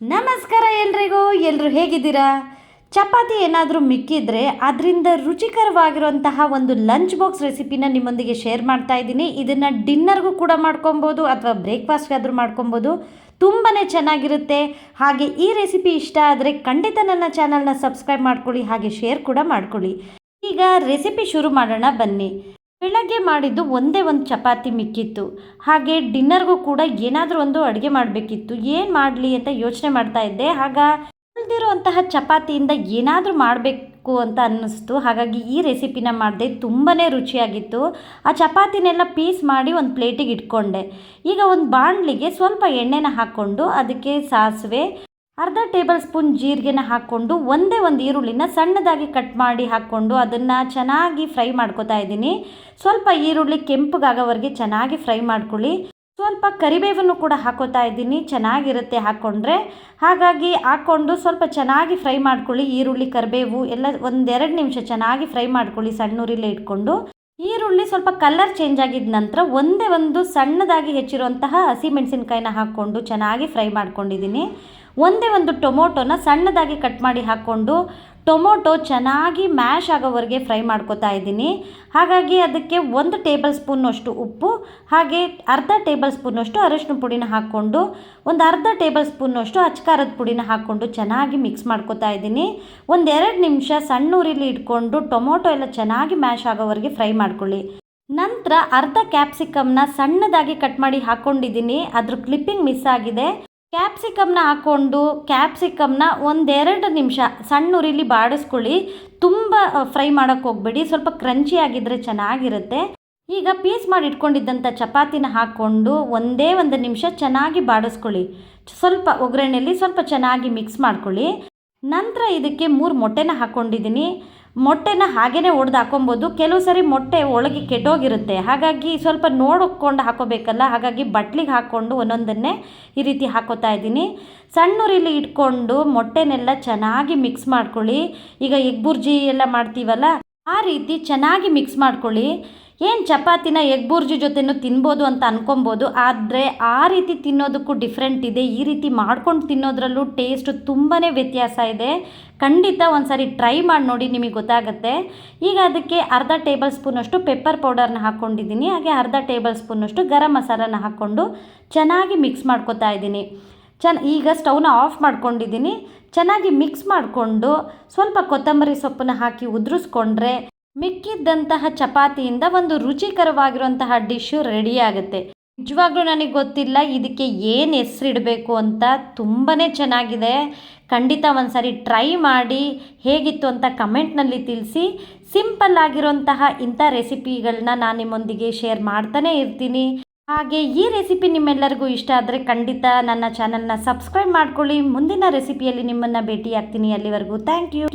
ನಮಸ್ಕಾರ ಎಲ್ರಿಗೂ ಎಲ್ಲರೂ ಹೇಗಿದ್ದೀರಾ? ಚಪಾತಿ ಏನಾದರೂ ಮಿಕ್ಕಿದ್ರೆ ಅದರಿಂದ ರುಚಿಕರವಾಗಿರುವಂತಹ ಒಂದು ಲಂಚ್ ಬಾಕ್ಸ್ ರೆಸಿಪಿನ ನಿಮ್ಮೊಂದಿಗೆ ಶೇರ್ ಮಾಡ್ತಾ ಇದ್ದೀನಿ. ಇದನ್ನು ಡಿನ್ನರ್ಗೂ ಕೂಡ ಮಾಡ್ಕೊಬೋದು ಅಥವಾ ಬ್ರೇಕ್ಫಾಸ್ಟ್ಗಾದರೂ ಮಾಡ್ಕೊಬೋದು. ತುಂಬಾ ಚೆನ್ನಾಗಿರುತ್ತೆ. ಹಾಗೆ ಈ ರೆಸಿಪಿ ಇಷ್ಟ ಆದರೆ ಖಂಡಿತ ನನ್ನ ಚಾನಲ್ನ ಸಬ್ಸ್ಕ್ರೈಬ್ ಮಾಡ್ಕೊಳ್ಳಿ, ಹಾಗೆ ಶೇರ್ ಕೂಡ ಮಾಡ್ಕೊಳ್ಳಿ. ಈಗ ರೆಸಿಪಿ ಶುರು ಮಾಡೋಣ ಬನ್ನಿ. ಬೆಳಗ್ಗೆ ಮಾಡಿದ್ದು ಒಂದೇ ಒಂದು ಚಪಾತಿ ಮಿಕ್ಕಿತ್ತು. ಹಾಗೆ ಡಿನ್ನರ್ಗೂ ಕೂಡ ಏನಾದರೂ ಒಂದು ಅಡುಗೆ ಮಾಡಬೇಕಿತ್ತು. ಏನು ಮಾಡಲಿ ಅಂತ ಯೋಚನೆ ಮಾಡ್ತಾ ಇದ್ದೆ. ಆಗ ಉಳಿದಿರುವಂತಹ ಚಪಾತಿಯಿಂದ ಏನಾದರೂ ಮಾಡಬೇಕು ಅಂತ ಅನ್ನಿಸ್ತು. ಹಾಗಾಗಿ ಈ ರೆಸಿಪಿನ ಮಾಡಿದೆ ತುಂಬಾ ರುಚಿಯಾಗಿತ್ತು. ಆ ಚಪಾತಿನೆಲ್ಲ ಪೀಸ್ ಮಾಡಿ ಒಂದು ಪ್ಲೇಟಿಗೆ ಇಟ್ಕೊಂಡೆ. ಈಗ ಒಂದು ಬಾಣಲಿಗೆ ಸ್ವಲ್ಪ ಎಣ್ಣೆನ ಹಾಕ್ಕೊಂಡು ಅದಕ್ಕೆ ಸಾಸಿವೆ ಅರ್ಧ ಟೇಬಲ್ ಸ್ಪೂನ್ ಜೀರಿಗೆನ ಹಾಕ್ಕೊಂಡು ಒಂದೇ ಒಂದು ಈರುಳ್ಳಿನ ಸಣ್ಣದಾಗಿ ಕಟ್ ಮಾಡಿ ಹಾಕ್ಕೊಂಡು ಅದನ್ನು ಚೆನ್ನಾಗಿ ಫ್ರೈ ಮಾಡ್ಕೊತಾ ಇದ್ದೀನಿ. ಸ್ವಲ್ಪ ಈರುಳ್ಳಿ ಕೆಂಪಗಾಗೋವರೆಗೆ ಚೆನ್ನಾಗಿ ಫ್ರೈ ಮಾಡ್ಕೊಳ್ಳಿ. ಸ್ವಲ್ಪ ಕರಿಬೇವನ್ನು ಕೂಡ ಹಾಕೋತಾ ಇದ್ದೀನಿ. ಚೆನ್ನಾಗಿರುತ್ತೆ ಹಾಕ್ಕೊಂಡ್ರೆ. ಹಾಗಾಗಿ ಹಾಕ್ಕೊಂಡು ಸ್ವಲ್ಪ ಚೆನ್ನಾಗಿ ಫ್ರೈ ಮಾಡ್ಕೊಳ್ಳಿ. ಈರುಳ್ಳಿ, ಕರಿಬೇವು ಎಲ್ಲ ಒಂದೆರಡು ನಿಮಿಷ ಚೆನ್ನಾಗಿ ಫ್ರೈ ಮಾಡ್ಕೊಳ್ಳಿ ಸಣ್ಣ ಉರಿಲೇ ಇಟ್ಕೊಂಡು. ಈರುಳ್ಳಿ ಸ್ವಲ್ಪ ಕಲರ್ ಚೇಂಜ್ ಆಗಿದ ನಂತರ ಒಂದೇ ಒಂದು ಸಣ್ಣದಾಗಿ ಹೆಚ್ಚಿರುವಂತಹ ಹಸಿಮೆಣಸಿನ್ಕಾಯಿನ ಹಾಕ್ಕೊಂಡು ಚೆನ್ನಾಗಿ ಫ್ರೈ ಮಾಡ್ಕೊಂಡಿದ್ದೀನಿ. ಒಂದೇ ಒಂದು ಟೊಮೊಟೊನ ಸಣ್ಣದಾಗಿ ಕಟ್ ಮಾಡಿ ಹಾಕ್ಕೊಂಡು ಟೊಮೊಟೊ ಚೆನ್ನಾಗಿ ಮ್ಯಾಶ್ ಆಗೋವರೆಗೆ ಫ್ರೈ ಮಾಡ್ಕೋತಾ ಇದ್ದೀನಿ. ಹಾಗಾಗಿ ಅದಕ್ಕೆ ಒಂದು ಟೇಬಲ್ ಸ್ಪೂನಷ್ಟು ಉಪ್ಪು, ಹಾಗೆ ಅರ್ಧ ಟೇಬಲ್ ಸ್ಪೂನಷ್ಟು ಅರಶಿನ ಪುಡಿನ ಹಾಕ್ಕೊಂಡು, ಒಂದು ಅರ್ಧ ಟೇಬಲ್ ಸ್ಪೂನಷ್ಟು ಅಚ್ಕಾರದ ಪುಡಿನ ಹಾಕ್ಕೊಂಡು ಚೆನ್ನಾಗಿ ಮಿಕ್ಸ್ ಮಾಡ್ಕೊತಾ ಇದ್ದೀನಿ. ಒಂದೆರಡು ನಿಮಿಷ ಸಣ್ಣ ಉರಿಲಿ ಇಟ್ಕೊಂಡು ಟೊಮೊಟೊ ಎಲ್ಲ ಚೆನ್ನಾಗಿ ಮ್ಯಾಶ್ ಆಗೋವರೆಗೆ ಫ್ರೈ ಮಾಡ್ಕೊಳ್ಳಿ. ನಂತರ ಅರ್ಧ ಕ್ಯಾಪ್ಸಿಕಮ್ನ ಸಣ್ಣದಾಗಿ ಕಟ್ ಮಾಡಿ ಹಾಕ್ಕೊಂಡಿದ್ದೀನಿ ಅದ್ರ ಕ್ಲಿಪ್ಪಿಂಗ್ ಮಿಸ್ ಆಗಿದೆ. ಕ್ಯಾಪ್ಸಿಕಮ್ನ ಹಾಕ್ಕೊಂಡು ಕ್ಯಾಪ್ಸಿಕಮ್ನ ಒಂದೆರಡು ನಿಮಿಷ ಸಣ್ಣ ಉರಿಲಿ ಬಾಡಿಸ್ಕೊಳ್ಳಿ. ತುಂಬ ಫ್ರೈ ಮಾಡೋಕ್ಕೆ ಹೋಗ್ಬೇಡಿ. ಸ್ವಲ್ಪ ಕ್ರಂಚಿ ಆಗಿದ್ದರೆ ಚೆನ್ನಾಗಿರುತ್ತೆ. ಈಗ ಪೀಸ್ ಮಾಡಿ ಇಟ್ಕೊಂಡಿದ್ದಂಥ ಚಪಾತಿನ ಹಾಕ್ಕೊಂಡು ಒಂದೇ ಒಂದು ನಿಮಿಷ ಚೆನ್ನಾಗಿ ಬಾಡಿಸ್ಕೊಳ್ಳಿ. ಸ್ವಲ್ಪ ಒಗ್ಗರಣೆಯಲ್ಲಿ ಸ್ವಲ್ಪ ಚೆನ್ನಾಗಿ ಮಿಕ್ಸ್ ಮಾಡ್ಕೊಳ್ಳಿ. ನಂತರ ಇದಕ್ಕೆ ಮೂರು ಮೊಟ್ಟೆನ ಹಾಕ್ಕೊಂಡಿದ್ದೀನಿ ಮೊಟ್ಟೆನ ಹಾಗೇ ಒಡೆದು ಹಾಕೊಬೋದು. ಕೆಲವು ಸರಿ ಮೊಟ್ಟೆ ಒಳಗೆ ಕೆಟ್ಟೋಗಿರುತ್ತೆ. ಹಾಗಾಗಿ ಸ್ವಲ್ಪ ನೋಡಿಕೊಂಡು ಹಾಕೋಬೇಕಲ್ಲ. ಹಾಗಾಗಿ ಬಟ್ಲಿಗೆ ಹಾಕ್ಕೊಂಡು ಒಂದೊಂದನ್ನೇ ಈ ರೀತಿ ಹಾಕೋತಾ ಇದ್ದೀನಿ. ಸಣ್ಣೂರಿಲಿ ಇಟ್ಕೊಂಡು ಮೊಟ್ಟೆನೆಲ್ಲ ಚೆನ್ನಾಗಿ ಮಿಕ್ಸ್ ಮಾಡ್ಕೊಳ್ಳಿ. ಈಗ ಎಗ್ ಬುರ್ಜಿ ಎಲ್ಲ ಮಾಡ್ತೀವಲ್ಲ? ಆ ರೀತಿ ಚೆನ್ನಾಗಿ ಮಿಕ್ಸ್ ಮಾಡ್ಕೊಳ್ಳಿ. ಏನು ಚಪಾತಿನ ಎಗ್ ಬುರ್ಜಿ ಜೊತೆನೂ ತಿನ್ಬೋದು ಅಂತ ಅನ್ಕೊಬೋದು, ಆದರೆ ಆ ರೀತಿ ತಿನ್ನೋದಕ್ಕೂ ಡಿಫ್ರೆಂಟ್ ಇದೆ. ಈ ರೀತಿ ಮಾಡ್ಕೊಂಡು ತಿನ್ನೋದ್ರಲ್ಲೂ ಟೇಸ್ಟ್ ತುಂಬಾ ವ್ಯತ್ಯಾಸ ಇದೆ. ಖಂಡಿತ ಒಂದು ಟ್ರೈ ಮಾಡಿ ನೋಡಿ ನಿಮಗೆ ಗೊತ್ತಾಗುತ್ತೆ. ಈಗ ಅದಕ್ಕೆ ಅರ್ಧ ಟೇಬಲ್ ಸ್ಪೂನಷ್ಟು ಪೆಪ್ಪರ್ ಪೌಡರ್ನ ಹಾಕ್ಕೊಂಡಿದ್ದೀನಿ ಹಾಗೆ ಅರ್ಧ ಟೇಬಲ್ ಸ್ಪೂನಷ್ಟು ಗರಂ ಮಸಾಲನ ಹಾಕ್ಕೊಂಡು ಚೆನ್ನಾಗಿ ಮಿಕ್ಸ್ ಮಾಡ್ಕೊತಾ ಇದ್ದೀನಿ. ಚೆನ್ನ ಈಗ ಸ್ಟವ್ನ ಆಫ್ ಮಾಡ್ಕೊಂಡಿದ್ದೀನಿ. ಚೆನ್ನಾಗಿ ಮಿಕ್ಸ್ ಮಾಡಿಕೊಂಡು ಸ್ವಲ್ಪ ಕೊತ್ತಂಬರಿ ಸೊಪ್ಪನ್ನ ಹಾಕಿ ಉದುರಿಸ್ಕೊಂಡ್ರೆ ಮಿಕ್ಕಿದ್ದಂತಹ ಚಪಾತಿಯಿಂದ ಒಂದು ರುಚಿಕರವಾಗಿರುವಂತಹ ಡಿಶ್ಶು ರೆಡಿ ಆಗುತ್ತೆ. ನಿಜವಾಗ್ಲೂ ನನಗೆ ಗೊತ್ತಿಲ್ಲ ಇದಕ್ಕೆ ಏನು ಹೆಸರಿಡಬೇಕು ಅಂತ. ತುಂಬಾ ಚೆನ್ನಾಗಿದೆ. ಖಂಡಿತ ಒಂದು ಟ್ರೈ ಮಾಡಿ ಹೇಗಿತ್ತು ಅಂತ ಕಮೆಂಟ್ನಲ್ಲಿ ತಿಳಿಸಿ. ಸಿಂಪಲ್ ಆಗಿರುವಂತಹ ಇಂಥ ರೆಸಿಪಿಗಳನ್ನ ನಾನು ನಿಮ್ಮೊಂದಿಗೆ ಶೇರ್ ಮಾಡ್ತಾನೆ ಇರ್ತೀನಿ. ಹಾಗೆ ಈ ರೆಸಿಪಿ ನಿಮ್ಮೆಲ್ಲರಿಗೂ ಇಷ್ಟ ಆದರೆ ಖಂಡಿತ ನನ್ನ ಚಾನಲ್ನ ಸಬ್ಸ್ಕ್ರೈಬ್ ಮಾಡ್ಕೊಳ್ಳಿ. ಮುಂದಿನ ರೆಸಿಪಿಯಲ್ಲಿ ನಿಮ್ಮನ್ನು ಭೇಟಿಯಾಗ್ತೀನಿ. ಅಲ್ಲಿವರೆಗೂ ಥ್ಯಾಂಕ್ ಯು